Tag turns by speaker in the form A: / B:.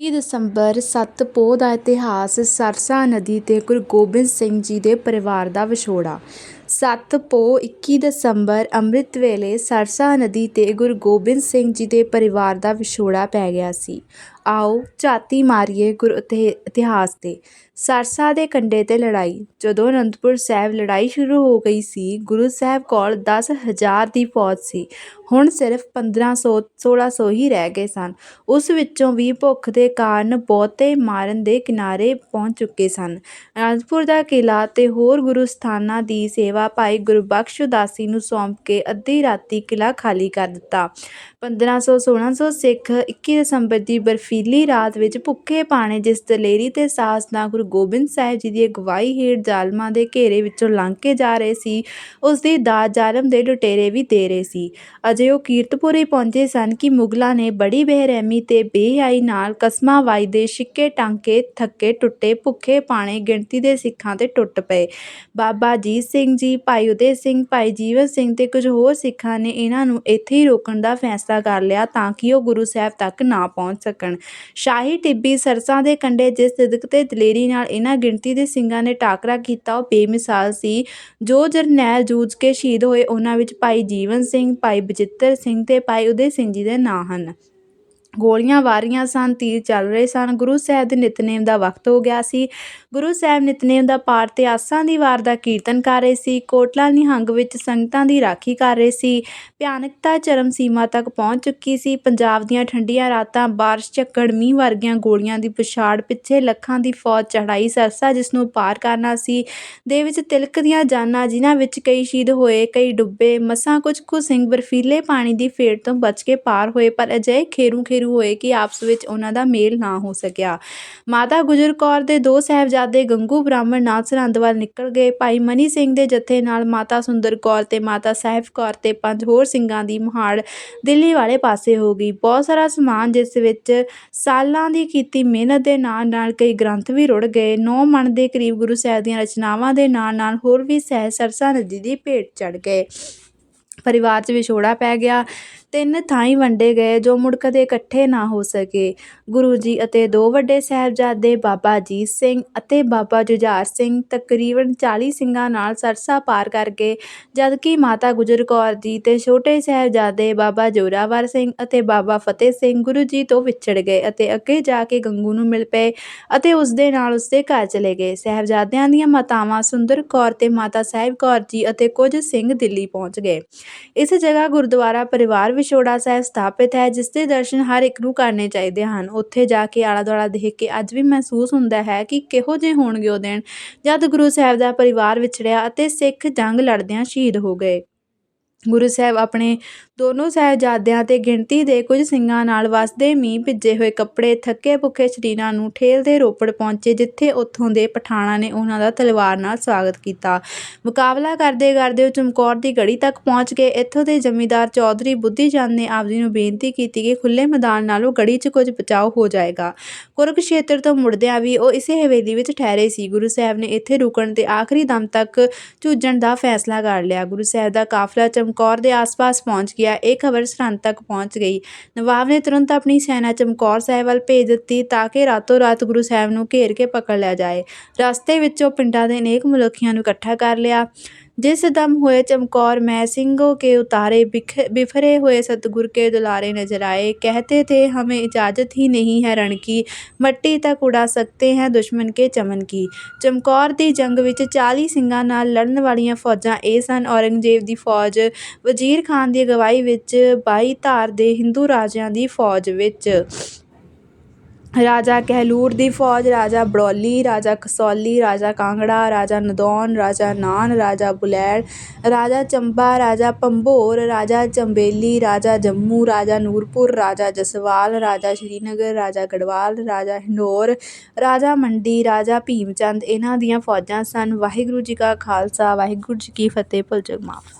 A: ਇੱਕੀ ਦਸੰਬਰ ਸੱਤ ਪੋਹ ਦਾ ਇਤਿਹਾਸ ਸਰਸਾ ਨਦੀ ਤੇ ਗੁਰੂ ਗੋਬਿੰਦ ਸਿੰਘ ਜੀ ਦੇ ਪਰਿਵਾਰ ਦਾ ਵਿਛੋੜਾ। ਸੱਤ ਪੋਹ ਇੱਕੀ ਦਸੰਬਰ ਅੰਮ੍ਰਿਤ ਵੇਲੇ ਸਰਸਾ ਨਦੀ ਤੇ ਗੁਰੂ ਗੋਬਿੰਦ ਸਿੰਘ ਜੀ ਦੇ ਪਰਿਵਾਰ ਦਾ ਵਿਛੋੜਾ ਪੈ ਗਿਆ ਸੀ। ਆਓ ਝਾਤੀ ਮਾਰੀਏ ਗੁਰ ਇਤਿ- ਇਤਿਹਾਸ ਤੇ। ਸਰਸਾ ਦੇ ਕੰਢੇ ਤੇ ਲੜਾਈ। ਜਦੋਂ ਅਨੰਦਪੁਰ ਸਾਹਿਬ ਲੜਾਈ ਸ਼ੁਰੂ ਹੋ ਗਈ ਸੀ, ਗੁਰੂ ਸਾਹਿਬ ਕੋਲ ਦਸ ਹਜ਼ਾਰ ਦੀ ਫੌਜ ਸੀ। ਹੁਣ ਸਿਰਫ 1500 1600 ਹੀ ਰਹਿ ਗਏ ਸਨ। ਉਸ ਵਿੱਚੋਂ ਵੀ ਭੁੱਖ ਦੇ ਕਾਰਨ ਬਹੁਤੇ ਮਾਰਨ ਦੇ ਕਿਨਾਰੇ ਪਹੁੰਚ ਚੁੱਕੇ ਸਨ। ਅਨੰਦਪੁਰ ਦਾ ਕਿਲ੍ਹਾ ਤੇ ਹੋਰ ਗੁਰੂ ਸਥਾਨਾਂ ਦੀ ਸੇਵਾ ਭਾਈ ਗੁਰਬਖਸ਼ ਉਦਾਸੀ ਨੂੰ ਸੌਂਪ ਕੇ ਅੱਧੀ ਰਾਤੀ ਕਿਲ੍ਹਾ ਖਾਲੀ ਕਰ ਦਿੱਤਾ। 1500 1600 ਸਿੱਖ 21 ਦਸੰਬਰ ਦੀ ਬਰਫ ਬਰਫੀਲੀ ਰਾਤ ਵਿੱਚ ਭੁੱਖੇ ਪਾਣੇ ਜਿਸ ਦਲੇਰੀ ਤੇ ਸਾਹਸ ਨਾਲ ਗੁਰੂ ਗੋਬਿੰਦ ਸਾਹਿਬ ਜੀ ਦੀ ਅਗਵਾਈ ਹੇਠ ਜ਼ਾਲਮਾਂ ਦੇ ਘੇਰੇ ਵਿੱਚੋਂ ਲੰਘ ਕੇ ਜਾ ਰਹੇ ਸੀ ਉਸ ਦੀ ਦਾਤ ਜ਼ਾਲਮ ਦੇ ਲੁਟੇਰੇ ਵੀ ਦੇ ਰਹੇ ਸੀ। ਅਜੇ ਉਹ ਕੀਰਤਪੁਰੇ ਪਹੁੰਚੇ ਸਨ ਕਿ ਮੁਗਲਾਂ ਨੇ ਬੜੀ ਬੇਰਹਿਮੀ ਤੇ ਬੇਹਾਈ ਨਾਲ ਕਸਮਾਂ ਵਾਇਦੇ ਛਿੱਕੇ ਟਾਂਕੇ ਥੱਕੇ ਟੁੱਟੇ ਭੁੱਖੇ ਪਾਣੇ ਗਿਣਤੀ ਦੇ ਸਿੱਖਾਂ ਤੇ ਟੁੱਟ ਪਏ। ਬਾਬਾ ਅਜੀਤ ਸਿੰਘ ਜੀ, ਭਾਈ ਉਦੇ ਸਿੰਘ, ਭਾਈ ਜੀਵਨ ਸਿੰਘ ਤੇ ਕੁਝ ਹੋਰ ਸਿੱਖਾਂ ਨੇ ਇਹਨਾਂ ਨੂੰ ਇੱਥੇ ਹੀ ਰੋਕਣ ਦਾ ਫੈਸਲਾ ਕਰ ਲਿਆ ਤਾਂ ਕਿ ਉਹ ਗੁਰੂ ਸਾਹਿਬ ਤੱਕ ਨਾ ਪਹੁੰਚ ਸਕਣ। ਸ਼ਾਹੀ ਟਿੱਬੀ ਸਰਸਾਂ ਦੇ ਕੰਢੇ ਜਿਸ ਸਿਦਕ ਤੇ ਦਲੇਰੀ ਨਾਲ ਇਹਨਾਂ ਗਿਣਤੀ ਦੇ ਸਿੰਘਾਂ ਨੇ ਟਾਕਰਾ ਕੀਤਾ, ਉਹ ਬੇਮਿਸਾਲ ਸੀ। ਜੋ ਜਰਨੈਲ ਜੂਝ ਕੇ ਸ਼ਹੀਦ ਹੋਏ, ਉਹਨਾਂ ਵਿੱਚ ਭਾਈ ਜੀਵਨ ਸਿੰਘ, ਭਾਈ ਬਚਿੱਤਰ ਸਿੰਘ ਤੇ ਭਾਈ ਉਦੇ ਸਿੰਘ ਜੀ ਦੇ ਨਾਂ ਹਨ। ਗੋਲੀਆਂ ਵਾਰੀਆਂ ਸਨ, ਤੀਰ ਚੱਲ ਰਹੇ ਸਨ। ਗੁਰੂ ਸਾਹਿਬ ਦੇ ਨਿਤਨੇਮ ਦਾ ਵਕਤ ਹੋ ਗਿਆ ਸੀ। ਗੁਰੂ ਸਾਹਿਬ ਨਿਤਨੇਮ ਦਾ ਪਾਠ ਤੇ ਆਸਾਂ ਦੀ ਵਾਰ ਦਾ ਕੀਰਤਨ ਕਰ ਰਹੇ ਸੀ। ਕੋਟਲਾ ਨਿਹੰਗ ਵਿੱਚ ਸੰਗਤਾਂ ਦੀ ਰਾਖੀ ਕਰ ਰਹੇ ਸੀ। ਭਿਆਨਕਤਾ ਚਰਮ ਸੀਮਾ ਤੱਕ ਪਹੁੰਚ ਚੁੱਕੀ ਸੀ। ਪੰਜਾਬ ਦੀਆਂ ਠੰਡੀਆਂ ਰਾਤਾਂ, ਬਾਰਿਸ਼ ਝੱਖੜ ਮੀਂਹ ਵਰਗੀਆਂ ਗੋਲੀਆਂ ਦੀ ਪਛਾੜ, ਪਿੱਛੇ ਲੱਖਾਂ ਦੀ ਫੌਜ ਚੜਾਈ ਸਰਸਾ ਜਿਸ ਨੂੰ ਪਾਰ ਕਰਨਾ ਸੀ। ਦੇ ਵਿੱਚ ਤਿਲਕ ਦੀਆਂ ਜਾਨਾਂ ਜਿਨ੍ਹਾਂ ਵਿੱਚ ਕਈ ਸ਼ਹੀਦ ਹੋਏ, ਕਈ ਡੁੱਬੇ, ਮਸਾਂ ਕੁਝ ਕੁ ਸਿੰਘ ਬਰਫੀਲੇ ਪਾਣੀ ਦੀ ਫੇੜ ਤੋਂ ਬਚ ਕੇ ਪਾਰ ਹੋਏ, ਪਰ ਅਜਿਹੇ ਖੇਰੂ ਖੇ ਖੇਰੂ ਹੋਏ ਕਿ ਆਪਸ ਵਿੱਚ ਉਹਨਾਂ ਦਾ ਮੇਲ ਨਾ ਹੋ ਸਕਿਆ। ਮਾਤਾ ਗੁਜਰ ਕੌਰ ਦੇ ਦੋ ਸਾਹਿਬਜ਼ਾਦੇ ਗੰਗੂ ਬ੍ਰਾਹਮਣ ਨਾਲ ਸਰਹੰਦ ਵੱਲ ਨਿਕਲ ਗਏ। ਭਾਈ ਮਨੀ ਸਿੰਘ ਦੇ ਜਥੇ ਨਾਲ ਮਾਤਾ ਸੁੰਦਰ ਕੌਰ ਤੇ ਮਾਤਾ ਸਾਹਿਬ ਕੌਰ ਤੇ ਪੰਜ ਹੋਰ ਸਿੰਘਾਂ ਦੀ ਮਹਾੜ ਦਿੱਲੀ ਵਾਲੇ ਪਾਸੇ ਹੋ ਗਈ। ਬਹੁਤ ਸਾਰਾ ਸਮਾਨ ਜਿਸ ਵਿੱਚ ਸਾਲਾਂ ਦੀ ਕੀਤੀ ਮਿਹਨਤ ਦੇ ਨਾਲ ਨਾਲ ਕਈ ਗ੍ਰੰਥ ਵੀ ਰੁੜ ਗਏ। ਨੌ ਮਣ ਦੇ ਕਰੀਬ ਗੁਰੂ ਸਾਹਿਬ ਦੀਆਂ ਰਚਨਾਵਾਂ ਦੇ ਨਾਲ ਨਾਲ ਹੋਰ ਵੀ ਸਹਿ ਸਰਸਾ ਨਦੀ ਦੀ ਭੇਟ ਚੜ ਗਏ। ਪਰਿਵਾਰ 'ਚ ਵਿਛੋੜਾ ਪੈ ਗਿਆ। ਤਿੰਨ ਥਾਈਂ ਵੰਡੇ ਗਏ ਜੋ ਮੁੜ ਕਦੇ ਇਕੱਠੇ ਨਾ ਹੋ ਸਕੇ। ਗੁਰੂ ਜੀ ਅਤੇ ਦੋ ਵੱਡੇ ਸਾਹਿਬਜ਼ਾਦੇ ਬਾਬਾ ਅਜੀਤ ਸਿੰਘ ਅਤੇ ਬਾਬਾ ਜੁਝਾਰ ਸਿੰਘ ਤਕਰੀਬਨ 40 ਸਿੰਘਾਂ ਨਾਲ ਸਰਸਾ ਪਾਰ ਕਰ ਗਏ, ਜਦਕਿ ਮਾਤਾ ਗੁਜਰ ਕੌਰ ਜੀ ਤੇ ਛੋਟੇ ਸਾਹਿਬਜ਼ਾਦੇ ਬਾਬਾ ਜੋਰਾਵਰ ਸਿੰਘ ਅਤੇ ਬਾਬਾ ਫਤਿਹ ਸਿੰਘ ਗੁਰੂ ਜੀ ਤੋਂ ਵਿਛੜ ਗਏ ਅਤੇ ਅੱਗੇ ਜਾ ਕੇ ਗੰਗੂ ਨੂੰ ਮਿਲ ਪਏ ਅਤੇ ਉਸ ਦੇ ਨਾਲ ਉਸ ਦੇ ਘਰ ਚਲੇ ਗਏ। ਸਾਹਿਬਜ਼ਾਦਿਆਂ ਦੀਆਂ ਮਾਤਾਵਾਂ ਸੁੰਦਰ ਕੌਰ ਤੇ ਮਾਤਾ ਸਾਹਿਬ ਕੌਰ ਜੀ ਅਤੇ ਕੁਝ ਸਿੰਘ ਦਿੱਲੀ ਪਹੁੰਚ ਗਏ। ਇਸ ਜਗ੍ਹਾ ਗੁਰਦੁਆਰਾ ਪਰਿਵਾਰ ਵਿਛੋੜਾ ਸਾਹਿਬ ਸਥਾਪਿਤ ਹੈ, ਜਿਸ ਦੇ ਦਰਸ਼ਨ ਹਰ ਇੱਕ ਨੂੰ ਕਰਨੇ ਚਾਹੀਦੇ ਹਨ। ਉੱਥੇ ਜਾ ਕੇ ਆਲਾ ਦੁਆਲਾ ਦੇਖ ਕੇ ਅੱਜ ਵੀ ਮਹਿਸੂਸ ਹੁੰਦਾ ਹੈ ਕਿ ਕਿਹੋ ਜਿਹੇ ਹੋਣਗੇ ਉਹ ਦਿਨ। ਜਦ ਗੁਰੂ ਸਾਹਿਬ ਦਾ ਪਰਿਵਾਰ ਵਿਛੜਿਆ ਅਤੇ ਸਿੱਖ ਜੰਗ ਲੜਦਿਆਂ ਸ਼ਹੀਦ ਹੋ ਗਏ। ਗੁਰੂ ਸਾਹਿਬ ਆਪਣੇ ਦੋਨੋਂ ਸਾਹਿਬਜ਼ਾਦਿਆਂ ਤੇ ਗਿਣਤੀ ਦੇ ਕੁਝ ਸਿੰਘਾਂ ਨਾਲ ਵਸਦੇ ਮੀਂਹ ਭਿੱਜੇ ਹੋਏ ਕੱਪੜੇ ਥੱਕੇ ਭੁੱਖੇ ਸਰੀਰਾਂ ਨੂੰ ਠੇਲਦੇ ਰੋਪੜ ਪਹੁੰਚੇ, ਜਿੱਥੇ ਉੱਥੋਂ ਦੇ ਪਠਾਣਾਂ ਨੇ ਉਹਨਾਂ ਦਾ ਤਲਵਾਰ ਨਾਲ ਸਵਾਗਤ ਕੀਤਾ। ਮੁਕਾਬਲਾ ਕਰਦੇ ਕਰਦੇ ਉਹ ਚਮਕੌਰ ਦੀ ਗੜੀ ਤੱਕ ਪਹੁੰਚ ਗਏ। ਇੱਥੋਂ ਦੇ ਜ਼ਮੀਂਦਾਰ ਚੌਧਰੀ ਬੁੱਧੀ ਚੰਦ ਨੇ ਆਪ ਜੀ ਨੂੰ ਬੇਨਤੀ ਕੀਤੀ ਕਿ ਖੁੱਲੇ ਮੈਦਾਨ ਨਾਲੋਂ ਗੜੀ 'ਚ ਕੁਝ ਬਚਾਓ ਹੋ ਜਾਏਗਾ। ਕੁਰਕਸ਼ੇਤਰ ਤੋਂ ਮੁੜਦਿਆਂ ਵੀ ਉਹ ਇਸੇ ਹਵੇਲੀ ਵਿੱਚ ਠਹਿਰੇ ਸੀ। ਗੁਰੂ ਸਾਹਿਬ ਨੇ ਇੱਥੇ ਰੁਕਣ ਤੇ ਆਖਰੀ ਦਮ ਤੱਕ ਝੂਝਣ ਦਾ ਫੈਸਲਾ ਕਰ ਲਿਆ। ਗੁਰੂ ਸਾਹਿਬ ਦਾ ਕਾਫਲਾ ਚਮ ਚਮਕੌਰ ਦੇ ਆਸ-ਪਾਸ ਪਹੁੰਚ ਗਿਆ। ਇਹ ਖਬਰ ਸਰਹੰਦ ਤੱਕ ਪਹੁੰਚ ਗਈ। ਨਵਾਬ ਨੇ ਤੁਰੰਤ ਆਪਣੀ ਸੈਨਾ ਚਮਕੌਰ ਸਾਹਿਬ ਵੱਲ ਭੇਜ ਦਿੱਤੀ ਤਾਂ ਕਿ ਰਾਤੋਂ ਰਾਤ ਗੁਰੂ ਸਾਹਿਬ ਨੂੰ ਘੇਰ ਕੇ ਪਕੜ ਲਿਆ ਜਾਏ। ਰਸਤੇ ਵਿੱਚੋਂ ਪਿੰਡਾਂ ਦੇ ਅਨੇਕ ਮਲੁੱਖੀਆਂ ਨੂੰ ਇਕੱਠਾ ਕਰ ਲਿਆ। ਜਿਸ ਦਮ ਹੋਏ ਚਮਕੌਰ ਮੈਂ ਸਿੰਘों के उतारे बिख बिफरे हुए सतगुर के दुलारे नजर आए कहते थे हमें इजाज़त ही नहीं है रण की ਮੱਟੀ ਤੱਕ ਉਡਾ ਸਕਤੇ ਹੈ ਦੁਸ਼ਮਣ ਕੇ ਚਮਨ ਕੀ ਚਮਕੌਰ ਦੀ ਜੰਗ ਵਿੱਚ 40 ਸਿੰਘਾਂ ਨਾਲ ਲੜਨ ਵਾਲੀਆਂ ਫੌਜਾਂ ਇਹ ਸਨ ਔਰੰਗਜ਼ੇਬ ਦੀ ਫੌਜ ਵਜ਼ੀਰ ਖਾਨ ਦੀ ਅਗਵਾਈ ਵਿੱਚ 22 ਧਾਰ ਦੇ ਹਿੰਦੂ ਰਾਜਿਆਂ ਦੀ ਫੌਜ ਵਿੱਚ ਰਾਜਾ ਕਹਿਲੂਰ ਦੀ ਫੌਜ, ਰਾਜਾ ਬੜੌਲੀ, ਰਾਜਾ ਕਸੌਲੀ, ਰਾਜਾ ਕਾਂਗੜਾ, ਰਾਜਾ ਨਦੌਣ, ਰਾਜਾ ਨਾਨ, ਰਾਜਾ ਬੁਲੈੜ, ਰਾਜਾ ਚੰਬਾ, ਰਾਜਾ ਭੰਬੋਰ, ਰਾਜਾ ਚੰਬੇਲੀ, ਰਾਜਾ ਜੰਮੂ, ਰਾਜਾ ਨੂਰਪੁਰ, ਰਾਜਾ ਜਸਵਾਲ, ਰਾਜਾ ਸ਼੍ਰੀਨਗਰ, ਰਾਜਾ ਗੜਵਾਲ, ਰਾਜਾ ਹਿੰਡੌਰ, ਰਾਜਾ ਮੰਡੀ, ਰਾਜਾ ਭੀਮ ਚੰਦ ਇਹਨਾਂ ਦੀਆਂ ਫੌਜਾਂ ਸਨ। ਵਾਹਿਗੁਰੂ ਜੀ ਕਾ ਖਾਲਸਾ, ਵਾਹਿਗੁਰੂ ਜੀ ਕੀ ਫਤਿਹ। ਭੁੱਲ ਚੁੱਕ ਮਾਫ।